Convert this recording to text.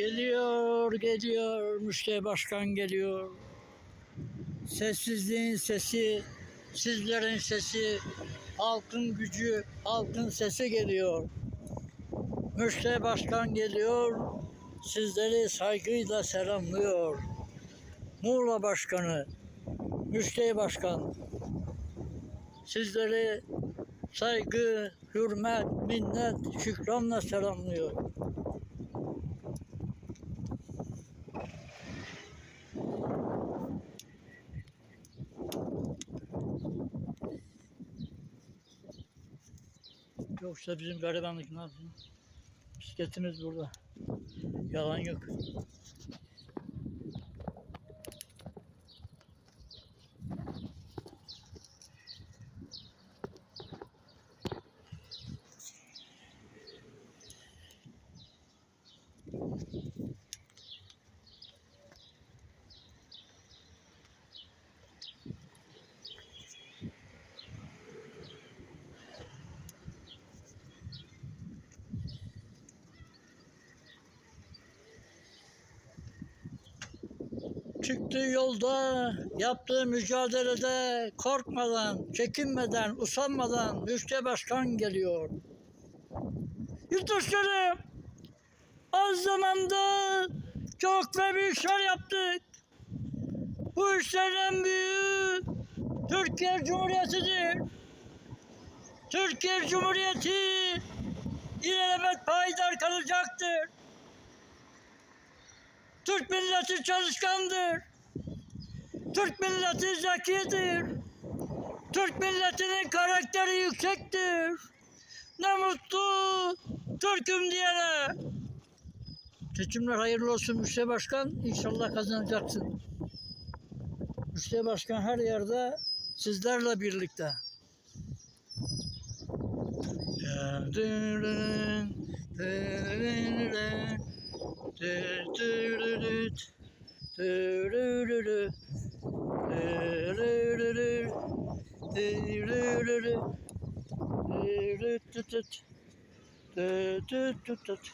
Geliyor, geliyor, müşteri başkan geliyor. Sessizliğin sesi, sizlerin sesi, halkın gücü, halkın sesi geliyor. Müşteri başkan geliyor, sizleri saygıyla selamlıyor. Muğla Başkanı, Müşteri Başkan, sizleri saygı, hürmet, minnet, şükranla selamlıyor. Yoksa bizim garibanlık ne yapsın? Bisikletimiz burada. Yalan yok. Çıktığı yolda, yaptığı mücadelede korkmadan, çekinmeden, usanmadan Müşte Başkan geliyor. Yurttaşlarım, az zamanda çok ve büyük işler yaptık. Bu işlerin büyüğü Türkiye Cumhuriyeti'dir. Türkiye Cumhuriyeti ilelebet payidar kalacaktır. Türk milleti çalışkandır. Türk milleti zekidir. Türk milletinin karakteri yüksektir. Ne mutlu Türk'üm diyene. Seçimler hayırlı olsun Müslüman Başkan. İnşallah kazanacaksın. Müslüman Başkan her yerde sizlerle birlikte. Tut tut tut tut tut